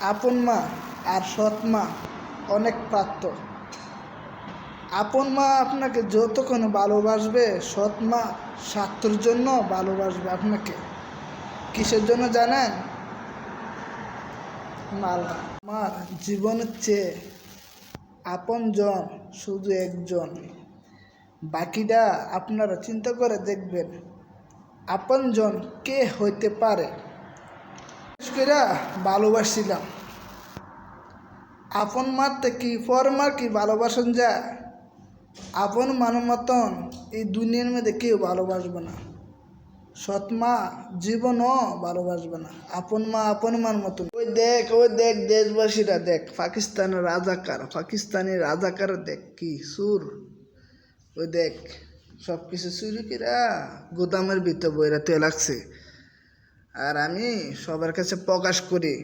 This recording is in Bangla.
আপন মা আর সৎ মা অনেক পার্থ আপন মা আপনাকে যতক্ষণ ভালোবাসবে, সৎ মা স্বার্থর জন্য ভালোবাসবে আপনাকে। কিসের জন্য জানেন? মালা আমার জীবনের চেয়ে আপনজন শুধু একজন। বাকিটা আপনারা চিন্তা করে দেখবেন। আপনজন কে হইতে পারে? করে ভালোবাসছিলাম। আপন মারতে কি পর মার কি ভালোবাসন যা আপন মানুষ মতন এই দুনিয়ার মধ্যে কেউ ভালোবাসবে না। সৎ মা জীবনও ভালোবাসবে না। আপন মা আপন মার মতন। ওই দেখ ওই দেখ দেশবাসীরা দেখ, পাকিস্তানের রাজাকার, পাকিস্তানি রাজাকার দেখ কি সুর। ওই দেখ সব কিছু চুরি কিরা গোদামের ভিতর বইরা তেল লাগছে আর আমি সবার কাছে প্রকাশ করি।